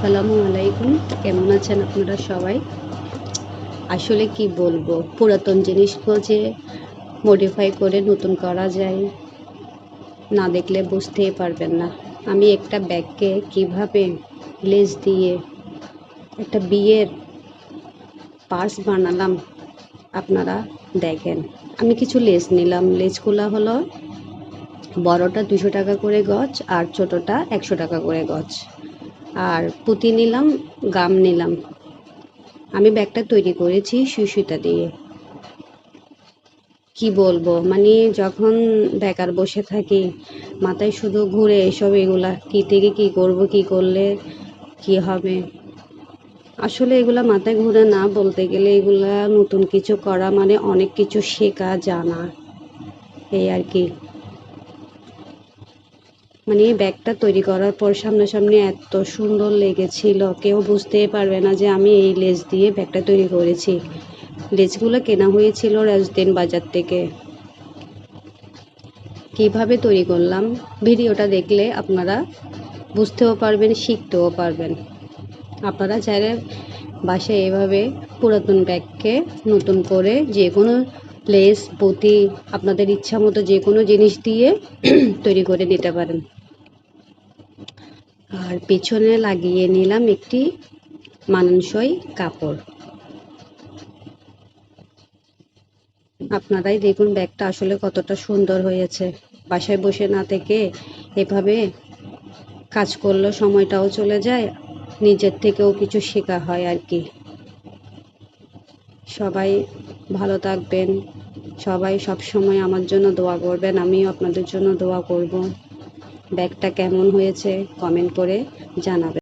আসসালামু আলাইকুম। কেমন আছেন আপনারা সবাই? আসলে কি বলব, পুরাতন জিনিসকে যে মডিফাই করে নতুন করা যায়, না দেখলে বুঝতেই পারবেন না। আমি একটা ব্যাগকে কীভাবে লেজ দিয়ে একটা বিয়ের পার্স বানালাম, আপনারা দেখেন। আমি কিছু লেজ নিলাম। লেজগুলো হলো বড়টা দুশো টাকা করে গজ আর ছোটটা একশো টাকা করে গজ। আর পুঁতি নিলাম, গাম নিলাম। আমি ব্যাগটা তৈরি করেছি সুসুতা দিয়ে। কি বলব? মানে যখন বেকার বসে থাকি, মাথায় শুধু ঘুরে এসব এগুলা, কি থেকে কি করব, কি করলে কি হবে? আসলে এগুলা মাথায় ঘুরে না বলতে গেলে এগুলা নতুন কিছু করা মানে অনেক কিছু শেখা, জানা। এই আর কি। মানে ব্যাগটা তৈরি করার পর সামনাসামনি এত সুন্দর লেগেছিল। কেউ বুঝতেই পারবে না যে আমি এই লেজ দিয়ে ব্যাগটা তৈরি করেছি। লেজগুলো কেনা হয়েছিল রাজদিন বাজার থেকে। কীভাবে তৈরি করলাম? ভিডিওটা দেখলে আপনারা বুঝতেও পারবেন, শিখতেও পারবেন। আপনারা চাইলে বাসায় এভাবে পুরাতন ব্যাগকে নতুন করে যে কোনো লেস পুঁতি আপনাদের ইচ্ছা মতো যে কোনো জিনিস দিয়ে তৈরি করে নিতে পারেন। আর পেছনে লাগিয়ে নিলাম একটি মানানসই কাপড়। আপনারাই দেখুন ব্যাগটা আসলে কতটা সুন্দর হয়েছে। বাসায় বসে না থেকে এভাবে কাজ করলে সময়টাও চলে যায়, নিজের থেকেও কিছু শেখা হয় আর কি। সবাই ভালো থাকবেন, সবাই সব সময় আমার জন্য দোয়া করবেন, আমিও আপনাদের জন্য দোয়া করব। ব্যাগটা কেমন হয়েছে কমেন্ট করে জানাবেন।